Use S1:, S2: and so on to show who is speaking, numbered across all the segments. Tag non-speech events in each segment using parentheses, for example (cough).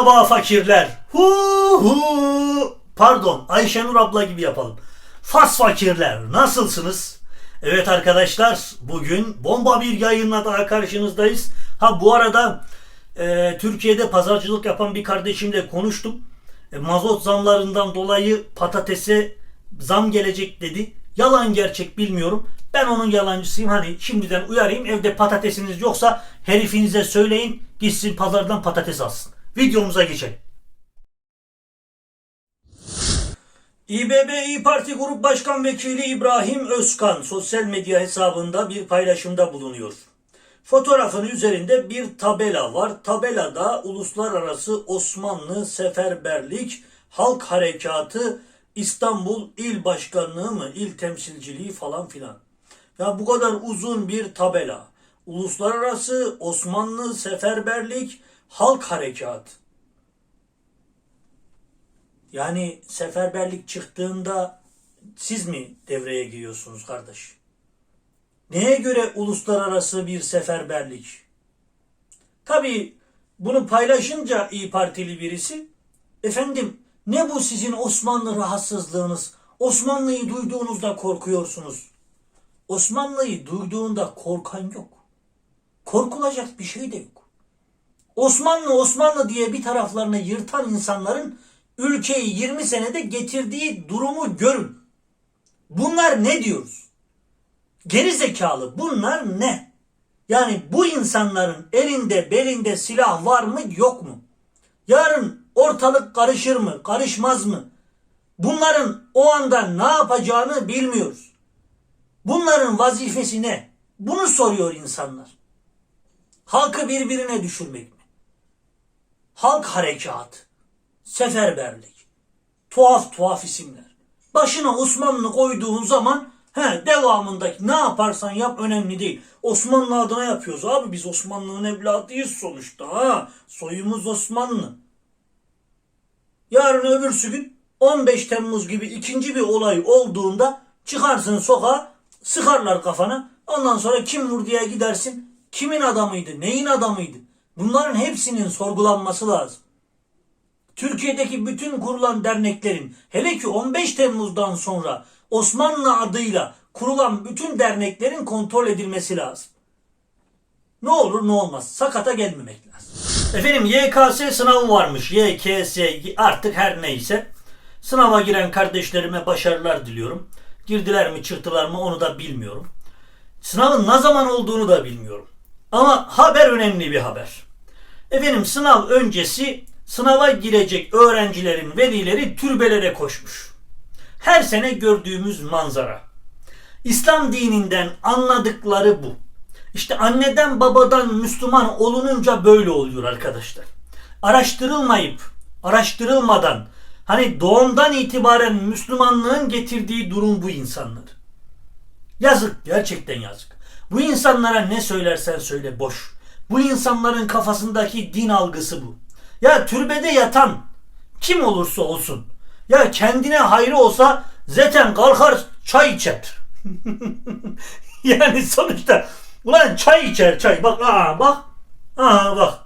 S1: Merhaba fakirler. Hu hu. Pardon Ayşenur abla gibi yapalım. Fas fakirler nasılsınız? Evet arkadaşlar bugün bomba bir yayınla daha karşınızdayız. Ha bu arada e, Türkiye'de pazarcılık yapan bir kardeşimle konuştum. E, mazot zamlarından dolayı patatese zam gelecek dedi. Yalan gerçek bilmiyorum. Ben onun yalancısıyım. Hani şimdiden uyarayım. Evde patatesiniz yoksa herifinize söyleyin. Gitsin pazardan patates alsın. Videomuza geçelim. İBB İyi Parti Grup Başkan Vekili İbrahim Özkan sosyal medya hesabında bir paylaşımda bulunuyor. Fotoğrafın üzerinde bir tabela var. Tabelada Uluslararası Osmanlı Seferberlik Halk Harekatı İstanbul İl Başkanlığı mı, il temsilciliği falan filan. Ya bu kadar uzun bir tabela. Uluslararası Osmanlı Seferberlik Halk Harekatı. Yani seferberlik çıktığında siz mi devreye giriyorsunuz kardeş? Neye göre uluslararası bir seferberlik? Tabii bunu paylaşınca İyi Partili birisi, efendim ne bu sizin Osmanlı rahatsızlığınız? Osmanlı'yı duyduğunuzda korkuyorsunuz. Osmanlı'yı duyduğunda korkan yok. Korkulacak bir şey de yok. Osmanlı Osmanlı diye bir taraflarını yırtan insanların ülkeyi 20 senede getirdiği durumu görün. Bunlar ne diyoruz? Geri zekalı bunlar ne? Yani bu insanların elinde belinde silah var mı yok mu? Yarın ortalık karışır mı karışmaz mı? Bunların o anda ne yapacağını bilmiyoruz. Bunların vazifesi ne? Bunu soruyor insanlar. Halkı birbirine düşürmek mi? Halk harekatı, seferberlik, tuhaf tuhaf isimler. Başına Osmanlı koyduğun zaman he, devamındaki ne yaparsan yap önemli değil. Osmanlı adına yapıyoruz. Abi biz Osmanlı'nın evladıyız sonuçta. Ha. Soyumuz Osmanlı. Yarın öbürsü gün 15 Temmuz gibi ikinci bir olay olduğunda çıkarsın sokağa sıkarlar kafana. Ondan sonra kim vur diye gidersin. Kimin adamıydı? Neyin adamıydı? Bunların hepsinin sorgulanması lazım. Türkiye'deki bütün kurulan derneklerin hele ki 15 Temmuz'dan sonra Osmanlı adıyla kurulan bütün derneklerin kontrol edilmesi lazım. Ne olur ne olmaz. Sakata gelmemek lazım. Efendim YKS sınavı varmış. YKS artık her neyse. Sınava giren kardeşlerime başarılar diliyorum. Girdiler mi çıktılar mı onu da bilmiyorum. Sınavın ne zaman olduğunu da bilmiyorum. Ama haber önemli bir haber. Efendim sınav öncesi sınava girecek öğrencilerin velileri türbelere koşmuş. Her sene gördüğümüz manzara. İslam dininden anladıkları bu. İşte anneden babadan Müslüman olununca böyle oluyor arkadaşlar. Araştırılmayıp, araştırılmadan hani doğumdan itibaren Müslümanlığın getirdiği durum bu insanlar. Yazık, gerçekten yazık. Bu insanlara ne söylersen söyle boş. Bu insanların kafasındaki din algısı bu. Ya türbede yatan kim olursa olsun ya kendine hayrı olsa zaten kalkar çay içer. (laughs) yani sonuçta ulan çay içer çay bak aa bak aa bak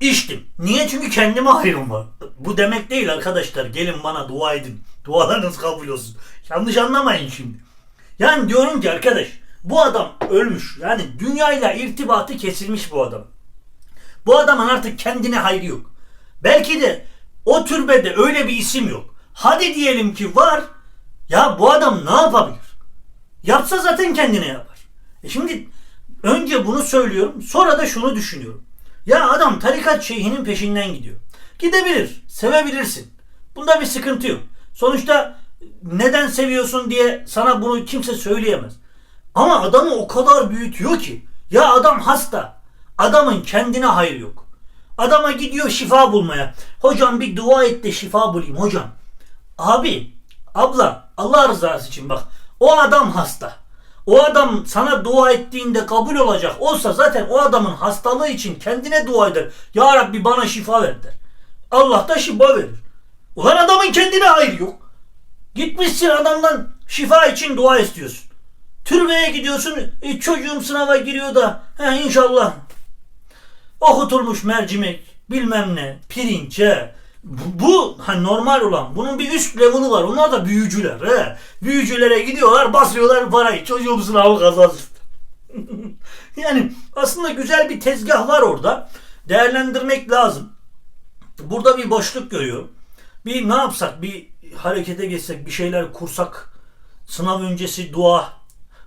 S1: İçtim. Niye? Çünkü kendime hayrım var. Bu demek değil arkadaşlar. Gelin bana dua edin. Dualarınız kabul olsun. Yanlış anlamayın şimdi. Yani diyorum ki arkadaş bu adam ölmüş. Yani dünyayla irtibatı kesilmiş bu adam. Bu adamın artık kendine hayrı yok. Belki de o türbede öyle bir isim yok. Hadi diyelim ki var. Ya bu adam ne yapabilir? Yapsa zaten kendine yapar. E şimdi önce bunu söylüyorum. Sonra da şunu düşünüyorum. Ya adam tarikat şeyhinin peşinden gidiyor. Gidebilir. Sevebilirsin. Bunda bir sıkıntı yok. Sonuçta neden seviyorsun diye sana bunu kimse söyleyemez. Ama adamı o kadar büyütüyor ki. Ya adam hasta. Adamın kendine hayır yok. Adama gidiyor şifa bulmaya. Hocam bir dua et de şifa bulayım hocam. Abi, abla Allah rızası için bak. O adam hasta. O adam sana dua ettiğinde kabul olacak olsa zaten o adamın hastalığı için kendine dua eder. Ya Rabbi bana şifa ver der. Allah da şifa verir. Ulan adamın kendine hayır yok. Gitmişsin adamdan şifa için dua istiyorsun. Türbeye gidiyorsun. E, çocuğum sınava giriyor da he, inşallah. Okutulmuş mercimek, bilmem ne, pirinç, he. Bu, bu hani normal olan. Bunun bir üst level'ı var. Onlar da büyücüler. He. Büyücülere gidiyorlar, basıyorlar parayı. Çocuğum sınavı kazansın. (laughs) yani aslında güzel bir tezgah var orada. Değerlendirmek lazım. Burada bir boşluk görüyorum. Bir ne yapsak? Bir harekete geçsek, bir şeyler kursak. Sınav öncesi dua,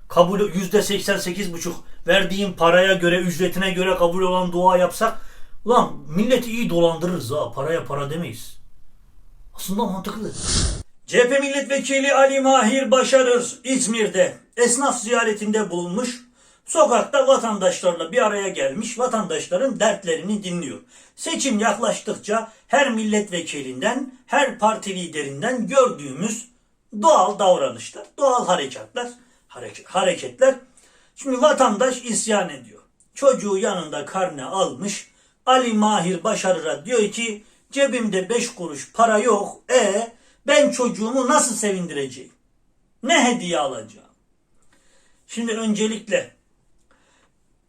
S1: kabul yüzde seksen sekiz buçuk verdiğin paraya göre, ücretine göre kabul olan dua yapsak. Ulan milleti iyi dolandırırız ha. Paraya para demeyiz. Aslında mantıklı. CHP milletvekili Ali Mahir Başarır İzmir'de esnaf ziyaretinde bulunmuş. Sokakta vatandaşlarla bir araya gelmiş, vatandaşların dertlerini dinliyor. Seçim yaklaştıkça her milletvekilinden, her parti liderinden gördüğümüz doğal davranışlar, doğal hareketler, hareket, hareketler. Şimdi vatandaş isyan ediyor. Çocuğu yanında karne almış. Ali Mahir Başarır'a diyor ki cebimde beş kuruş para yok. E ben çocuğumu nasıl sevindireceğim? Ne hediye alacağım? Şimdi öncelikle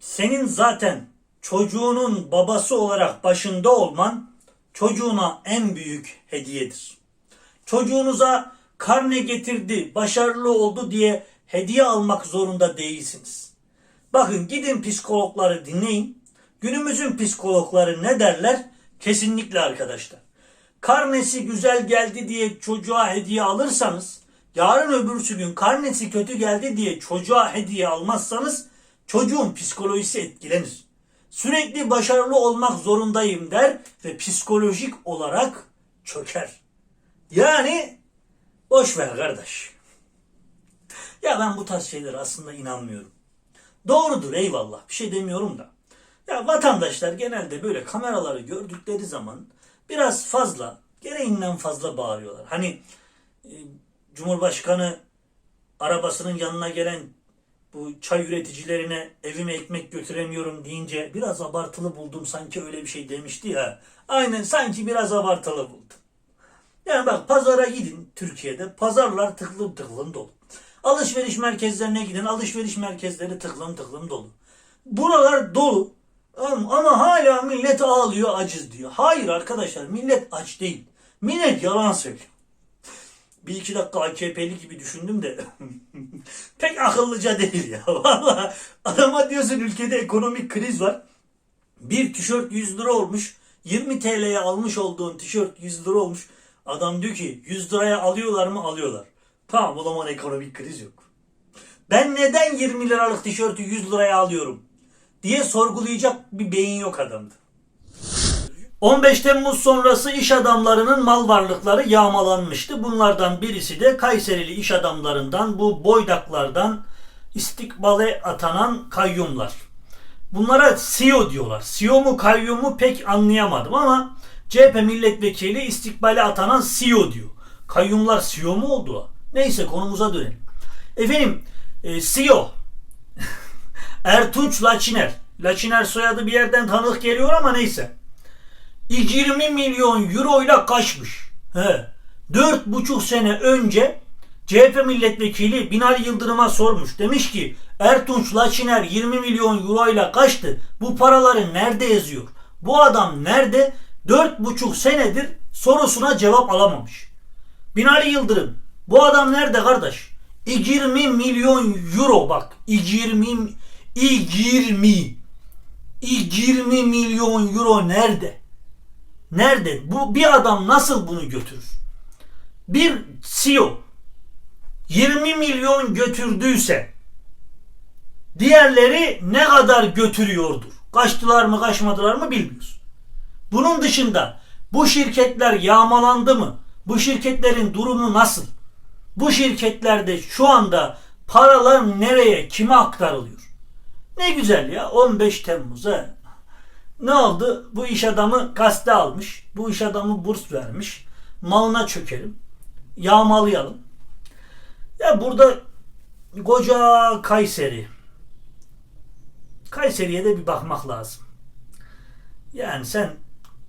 S1: senin zaten çocuğunun babası olarak başında olman çocuğuna en büyük hediyedir. Çocuğunuza karne getirdi, başarılı oldu diye hediye almak zorunda değilsiniz. Bakın gidin psikologları dinleyin. Günümüzün psikologları ne derler? Kesinlikle arkadaşlar. Karnesi güzel geldi diye çocuğa hediye alırsanız, yarın öbürsü gün karnesi kötü geldi diye çocuğa hediye almazsanız çocuğun psikolojisi etkilenir. Sürekli başarılı olmak zorundayım der ve psikolojik olarak çöker. Yani boş ver kardeş. Ya ben bu tarz şeylere aslında inanmıyorum. Doğrudur eyvallah bir şey demiyorum da. Ya vatandaşlar genelde böyle kameraları gördükleri zaman biraz fazla, gereğinden fazla bağırıyorlar. Hani e, Cumhurbaşkanı arabasının yanına gelen bu çay üreticilerine evime ekmek götüremiyorum deyince biraz abartılı buldum sanki öyle bir şey demişti ya. Aynen sanki biraz abartılı buldum. Yani bak pazara gidin Türkiye'de pazarlar tıklım tıklım dolu. Alışveriş merkezlerine gidin alışveriş merkezleri tıklım tıklım dolu. Buralar dolu ama, hala millet ağlıyor aciz diyor. Hayır arkadaşlar millet aç değil. Millet yalan söylüyor. Bir iki dakika AKP'li gibi düşündüm de (laughs) pek akıllıca değil ya. (laughs) Valla adama diyorsun ülkede ekonomik kriz var. Bir tişört 100 lira olmuş. 20 TL'ye almış olduğun tişört 100 lira olmuş. Adam diyor ki 100 liraya alıyorlar mı? Alıyorlar. Tamam o zaman ekonomik kriz yok. Ben neden 20 liralık tişörtü 100 liraya alıyorum? diye sorgulayacak bir beyin yok adamda. 15 Temmuz sonrası iş adamlarının mal varlıkları yağmalanmıştı. Bunlardan birisi de Kayserili iş adamlarından bu boydaklardan istikbale atanan kayyumlar. Bunlara CEO diyorlar. CEO mu kayyum mu pek anlayamadım ama CHP milletvekili istikbale atanan CEO diyor. Kayyumlar CEO mu oldu? Neyse konumuza dönelim. Efendim e, CEO (laughs) Ertunç Laçiner. Laçiner soyadı bir yerden tanıdık geliyor ama neyse. 20 milyon euro ile kaçmış. He. 4,5 sene önce CHP milletvekili Binali Yıldırım'a sormuş. Demiş ki Ertunç Laçiner 20 milyon euro ile kaçtı. Bu paraları nerede yazıyor? Bu adam nerede? 4,5 senedir sorusuna cevap alamamış. Binali Yıldırım bu adam nerede kardeş? 20 milyon euro bak. 20 20 20 milyon euro nerede? Nerede? Bu bir adam nasıl bunu götürür? Bir CEO 20 milyon götürdüyse diğerleri ne kadar götürüyordur? Kaçtılar mı kaçmadılar mı bilmiyoruz. Bunun dışında bu şirketler yağmalandı mı? Bu şirketlerin durumu nasıl? Bu şirketlerde şu anda paralar nereye, kime aktarılıyor? Ne güzel ya 15 Temmuz'a ne oldu? Bu iş adamı gazete almış. Bu iş adamı burs vermiş. Malına çökelim. Yağmalayalım. Ya burada koca Kayseri. Kayseri'ye de bir bakmak lazım. Yani sen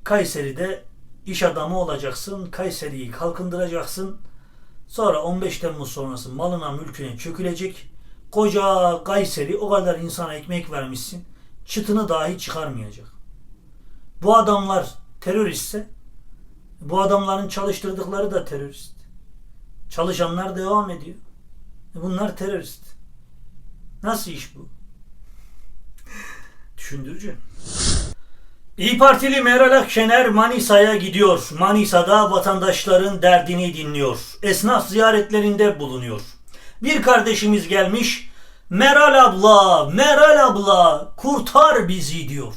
S1: Kayseri'de iş adamı olacaksın. Kayseri'yi kalkındıracaksın. Sonra 15 Temmuz sonrası malına mülküne çökülecek. Koca Kayseri o kadar insana ekmek vermişsin. Çıtını dahi çıkarmayacak. bu adamlar teröristse bu adamların çalıştırdıkları da terörist. Çalışanlar devam ediyor. E Bunlar terörist. Nasıl iş bu? Düşündürücü. İyi Partili Meral Akşener Manisa'ya gidiyor. Manisa'da vatandaşların derdini dinliyor. Esnaf ziyaretlerinde bulunuyor. Bir kardeşimiz gelmiş. Meral abla, Meral abla kurtar bizi diyor.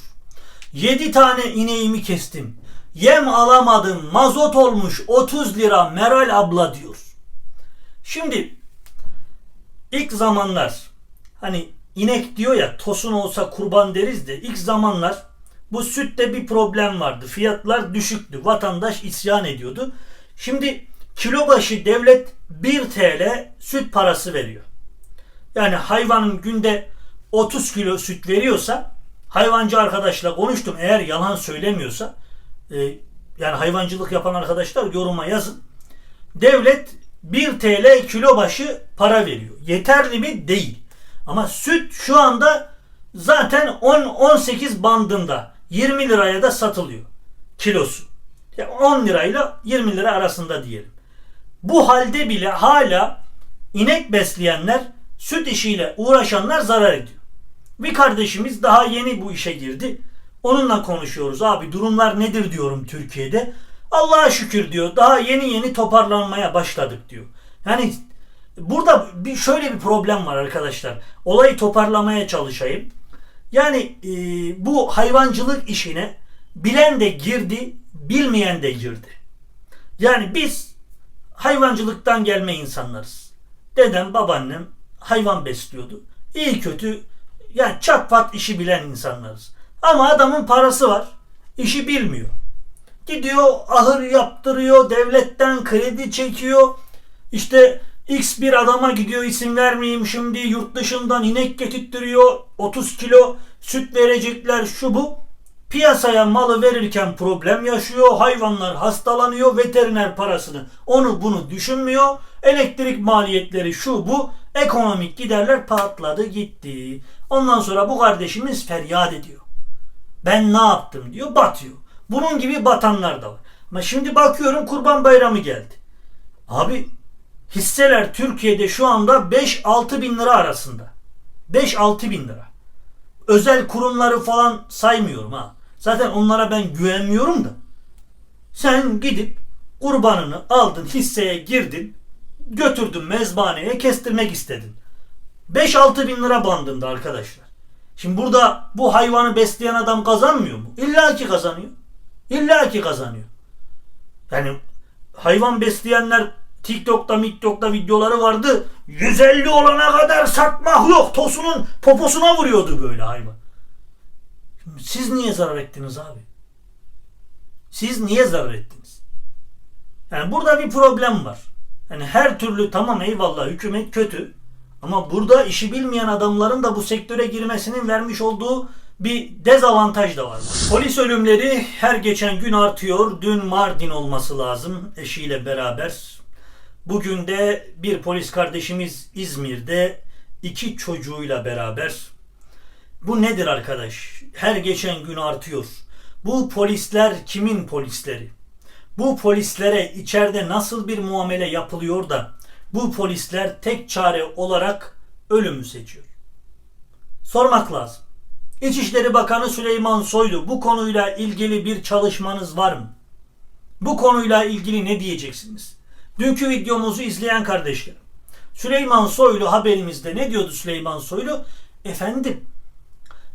S1: Yedi tane ineğimi kestim. Yem alamadım. Mazot olmuş 30 lira Meral abla diyor. Şimdi ilk zamanlar hani inek diyor ya tosun olsa kurban deriz de ilk zamanlar bu sütte bir problem vardı. Fiyatlar düşüktü. Vatandaş isyan ediyordu. Şimdi kilo başı devlet 1 TL süt parası veriyor. Yani hayvanın günde 30 kilo süt veriyorsa hayvancı arkadaşla konuştum. Eğer yalan söylemiyorsa e, yani hayvancılık yapan arkadaşlar yoruma yazın. Devlet 1 TL kilo başı para veriyor. Yeterli mi? Değil. Ama süt şu anda zaten 10-18 bandında 20 liraya da satılıyor kilosu. Yani 10 lirayla 20 lira arasında diyelim. Bu halde bile hala inek besleyenler, süt işiyle uğraşanlar zarar ediyor. Bir kardeşimiz daha yeni bu işe girdi. Onunla konuşuyoruz. Abi durumlar nedir diyorum Türkiye'de. Allah'a şükür diyor. Daha yeni yeni toparlanmaya başladık diyor. Yani burada bir şöyle bir problem var arkadaşlar. Olayı toparlamaya çalışayım. Yani e, bu hayvancılık işine bilen de girdi, bilmeyen de girdi. Yani biz hayvancılıktan gelme insanlarız. Dedem, babaannem hayvan besliyordu. İyi kötü yani çat pat işi bilen insanlarız. Ama adamın parası var. işi bilmiyor. Gidiyor ahır yaptırıyor, devletten kredi çekiyor. İşte X bir adama gidiyor isim vermeyeyim şimdi yurt dışından inek getirtiyor 30 kilo süt verecekler şu bu. Piyasaya malı verirken problem yaşıyor. Hayvanlar hastalanıyor. Veteriner parasını onu bunu düşünmüyor. Elektrik maliyetleri şu bu. Ekonomik giderler patladı gitti. Ondan sonra bu kardeşimiz feryat ediyor. Ben ne yaptım diyor batıyor. Bunun gibi batanlar da var. Ama şimdi bakıyorum kurban bayramı geldi. Abi hisseler Türkiye'de şu anda 5-6 bin lira arasında. 5-6 bin lira. Özel kurumları falan saymıyorum ha. Zaten onlara ben güvenmiyorum da. Sen gidip kurbanını aldın hisseye girdin götürdün mezbaneye kestirmek istedin. 5-6 bin lira bandında arkadaşlar. Şimdi burada bu hayvanı besleyen adam kazanmıyor mu? İlla ki kazanıyor. İlla ki kazanıyor. Yani hayvan besleyenler TikTok'ta, TikTok'ta videoları vardı. 150 olana kadar satmak yok. Tosunun poposuna vuruyordu böyle hayvan. Siz niye zarar ettiniz abi? Siz niye zarar ettiniz? Yani burada bir problem var. Yani her türlü tamam eyvallah hükümet kötü. Ama burada işi bilmeyen adamların da bu sektöre girmesinin vermiş olduğu bir dezavantaj da var. Polis ölümleri her geçen gün artıyor. Dün Mardin olması lazım eşiyle beraber. Bugün de bir polis kardeşimiz İzmir'de iki çocuğuyla beraber. Bu nedir arkadaş? Her geçen gün artıyor. Bu polisler kimin polisleri? Bu polislere içeride nasıl bir muamele yapılıyor da bu polisler tek çare olarak ölümü seçiyor? Sormak lazım. İçişleri Bakanı Süleyman Soylu bu konuyla ilgili bir çalışmanız var mı? Bu konuyla ilgili ne diyeceksiniz? Dünkü videomuzu izleyen kardeşlerim. Süleyman Soylu haberimizde ne diyordu Süleyman Soylu? Efendim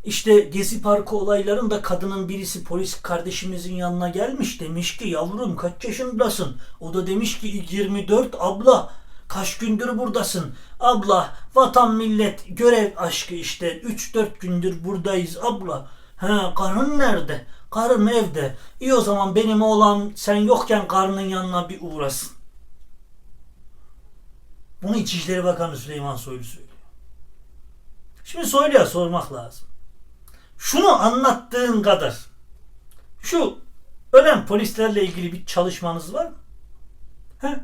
S1: işte Gezi Parkı olaylarında kadının birisi polis kardeşimizin yanına gelmiş demiş ki yavrum kaç yaşındasın? O da demiş ki 24 abla kaç gündür buradasın? Abla vatan millet görev aşkı işte 3-4 gündür buradayız abla. Ha karın nerede? Karım evde. İyi o zaman benim oğlan sen yokken karının yanına bir uğrasın. Bunu İçişleri Bakanı Süleyman Soylu söylüyor. Şimdi Soylu'ya sormak lazım. Şunu anlattığın kadar şu ölen polislerle ilgili bir çalışmanız var mı? He?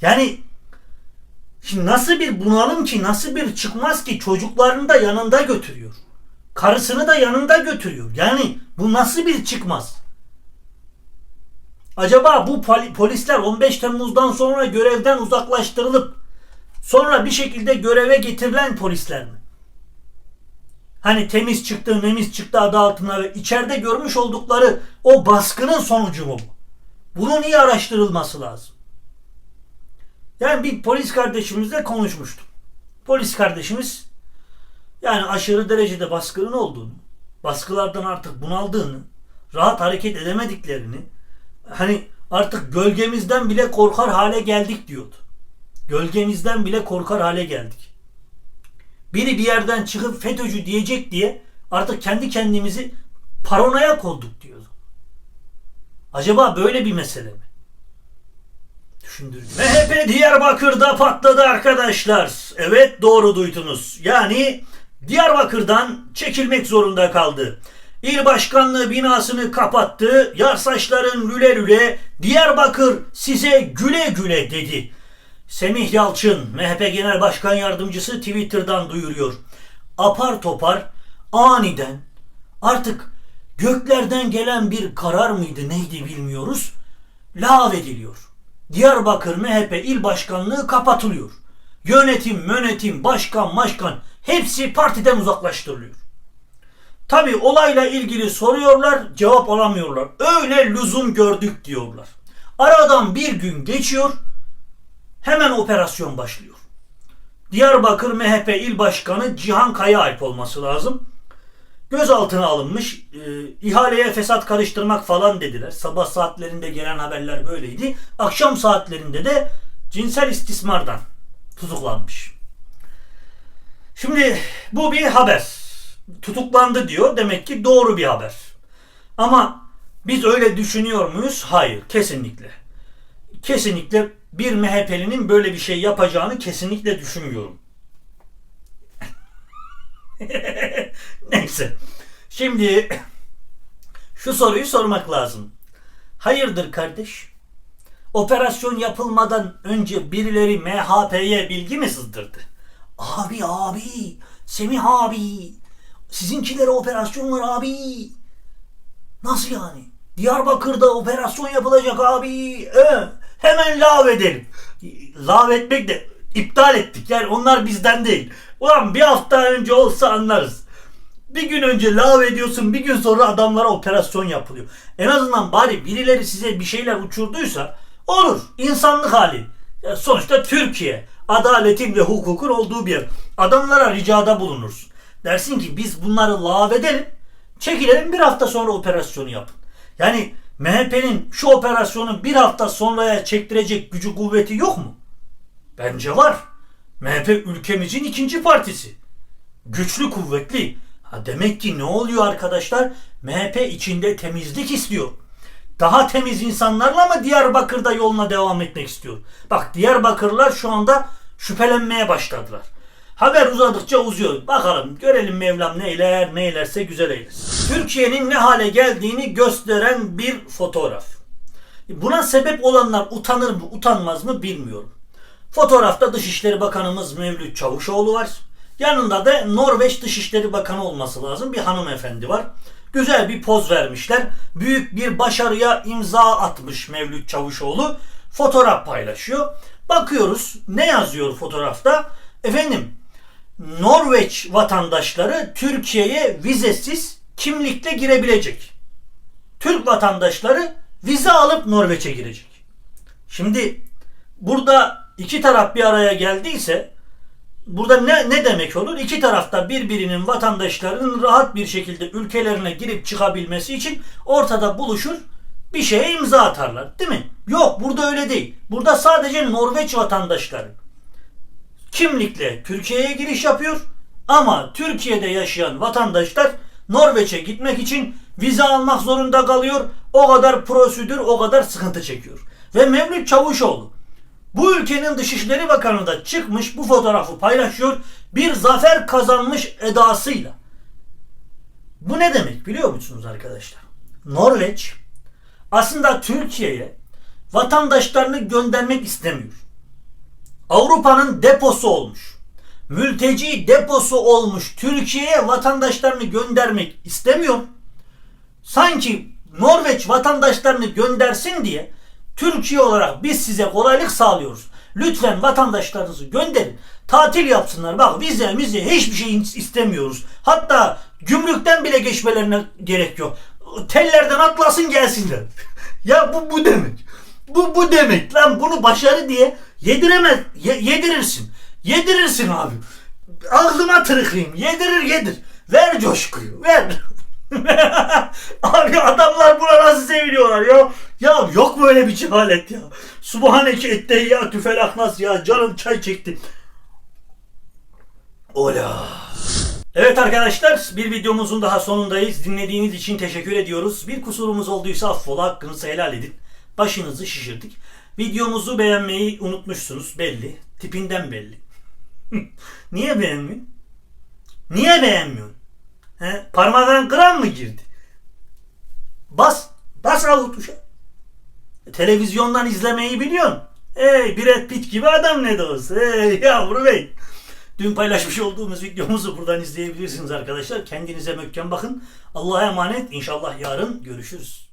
S1: Yani şimdi nasıl bir bunalım ki nasıl bir çıkmaz ki çocuklarını da yanında götürüyor. Karısını da yanında götürüyor. Yani bu nasıl bir çıkmaz? Acaba bu poli- polisler 15 Temmuz'dan sonra görevden uzaklaştırılıp sonra bir şekilde göreve getirilen polisler mi? Hani temiz çıktı, nemiz çıktı adı altında ve içeride görmüş oldukları o baskının sonucu mu bu? Bunun iyi araştırılması lazım. Yani bir polis kardeşimizle konuşmuştum. Polis kardeşimiz yani aşırı derecede baskının olduğunu, baskılardan artık bunaldığını, rahat hareket edemediklerini, hani artık gölgemizden bile korkar hale geldik diyordu. Gölgemizden bile korkar hale geldik. Biri bir yerden çıkıp FETÖ'cü diyecek diye artık kendi kendimizi paranoyak olduk diyordu. Acaba böyle bir mesele mi? Düşündürücü. MHP Diyarbakır'da patladı arkadaşlar. Evet doğru duydunuz. Yani Diyarbakır'dan çekilmek zorunda kaldı. İl başkanlığı binasını kapattı. Yarsaçların lüle lüle Diyarbakır size güle güle dedi. Semih Yalçın, MHP Genel Başkan Yardımcısı Twitter'dan duyuruyor. Apar topar, aniden, artık göklerden gelen bir karar mıydı neydi bilmiyoruz. Lav ediliyor. Diyarbakır MHP il başkanlığı kapatılıyor. Yönetim, yönetim, başkan, başkan hepsi partiden uzaklaştırılıyor. Tabi olayla ilgili soruyorlar, cevap alamıyorlar. Öyle lüzum gördük diyorlar. Aradan bir gün geçiyor, hemen operasyon başlıyor. Diyarbakır MHP il başkanı Cihan Kaya ait olması lazım. Gözaltına alınmış, e, ihaleye fesat karıştırmak falan dediler. Sabah saatlerinde gelen haberler böyleydi. Akşam saatlerinde de cinsel istismardan tutuklanmış. Şimdi bu bir haber. Tutuklandı diyor. Demek ki doğru bir haber. Ama biz öyle düşünüyor muyuz? Hayır, kesinlikle. Kesinlikle bir MHP'linin böyle bir şey yapacağını kesinlikle düşünmüyorum. (laughs) Neyse. Şimdi şu soruyu sormak lazım. Hayırdır kardeş? Operasyon yapılmadan önce birileri MHP'ye bilgi mi sızdırdı? Abi abi, Semih abi, sizinkilere operasyon var abi. Nasıl yani? Diyarbakır'da operasyon yapılacak abi. Ee, hemen lav edelim. Lav etmek de iptal ettik. Yani onlar bizden değil. Ulan bir hafta önce olsa anlarız. Bir gün önce lav ediyorsun bir gün sonra adamlara operasyon yapılıyor. En azından bari birileri size bir şeyler uçurduysa olur. İnsanlık hali. Ya sonuçta Türkiye. Adaletin ve hukukun olduğu bir yer. Adamlara ricada bulunursun. Dersin ki biz bunları lav edelim. Çekilelim bir hafta sonra operasyonu yapın. Yani MHP'nin şu operasyonu bir hafta sonraya çektirecek gücü kuvveti yok mu? Bence var. MHP ülkemizin ikinci partisi. Güçlü kuvvetli. Ha demek ki ne oluyor arkadaşlar? MHP içinde temizlik istiyor. Daha temiz insanlarla mı Diyarbakır'da yoluna devam etmek istiyor? Bak Diyarbakırlılar şu anda şüphelenmeye başladılar. Haber uzadıkça uzuyor. Bakalım görelim Mevlam ne eyler ne eylerse güzel eylesin. Türkiye'nin ne hale geldiğini gösteren bir fotoğraf. Buna sebep olanlar utanır mı utanmaz mı bilmiyorum. Fotoğrafta Dışişleri Bakanımız Mevlüt Çavuşoğlu var. Yanında da Norveç Dışişleri Bakanı olması lazım bir hanımefendi var. Güzel bir poz vermişler. Büyük bir başarıya imza atmış Mevlüt Çavuşoğlu. Fotoğraf paylaşıyor. Bakıyoruz ne yazıyor fotoğrafta? Efendim Norveç vatandaşları Türkiye'ye vizesiz kimlikle girebilecek. Türk vatandaşları vize alıp Norveç'e girecek. Şimdi burada iki taraf bir araya geldiyse burada ne, ne demek olur? İki tarafta birbirinin vatandaşlarının rahat bir şekilde ülkelerine girip çıkabilmesi için ortada buluşur bir şeye imza atarlar. Değil mi? Yok burada öyle değil. Burada sadece Norveç vatandaşları kimlikle Türkiye'ye giriş yapıyor ama Türkiye'de yaşayan vatandaşlar Norveç'e gitmek için vize almak zorunda kalıyor. O kadar prosedür, o kadar sıkıntı çekiyor. Ve Mevlüt Çavuşoğlu bu ülkenin Dışişleri Bakanı da çıkmış bu fotoğrafı paylaşıyor. Bir zafer kazanmış edasıyla. Bu ne demek biliyor musunuz arkadaşlar? Norveç aslında Türkiye'ye vatandaşlarını göndermek istemiyor. Avrupa'nın deposu olmuş. mülteci deposu olmuş Türkiye'ye vatandaşlarını göndermek istemiyor. Sanki Norveç vatandaşlarını göndersin diye Türkiye olarak biz size kolaylık sağlıyoruz. Lütfen vatandaşlarınızı gönderin. Tatil yapsınlar. Bak vize mize hiçbir şey istemiyoruz. Hatta gümrükten bile geçmelerine gerek yok. Tellerden atlasın gelsinler. (laughs) ya bu bu demek. Bu bu demek lan bunu başarı diye yediremez ye- yedirirsin. Yedirirsin abi. Ağzıma tırıklayayım. Yedirir yedir. Ver coşkuyu. Ver. (laughs) Abi adamlar buna nasıl seviniyorlar ya? Ya yok böyle bir cehalet ya. Subhaneke ettehiyatü felaknas ya. Canım çay çekti. Ola. Evet arkadaşlar bir videomuzun daha sonundayız. Dinlediğiniz için teşekkür ediyoruz. Bir kusurumuz olduysa affola hakkınızı helal edin. Başınızı şişirdik. Videomuzu beğenmeyi unutmuşsunuz belli. Tipinden belli. (laughs) Niye beğenmiyorsun? Niye beğenmiyorsun? He? Parmağın gram mı girdi? Bas. Bas al tuşa. Televizyondan izlemeyi biliyorsun. Ey Brad Pitt gibi adam ne de olsa. Ey (laughs) yavru bey. Dün paylaşmış olduğumuz videomuzu buradan izleyebilirsiniz arkadaşlar. Kendinize mökken bakın. Allah'a emanet. İnşallah yarın görüşürüz.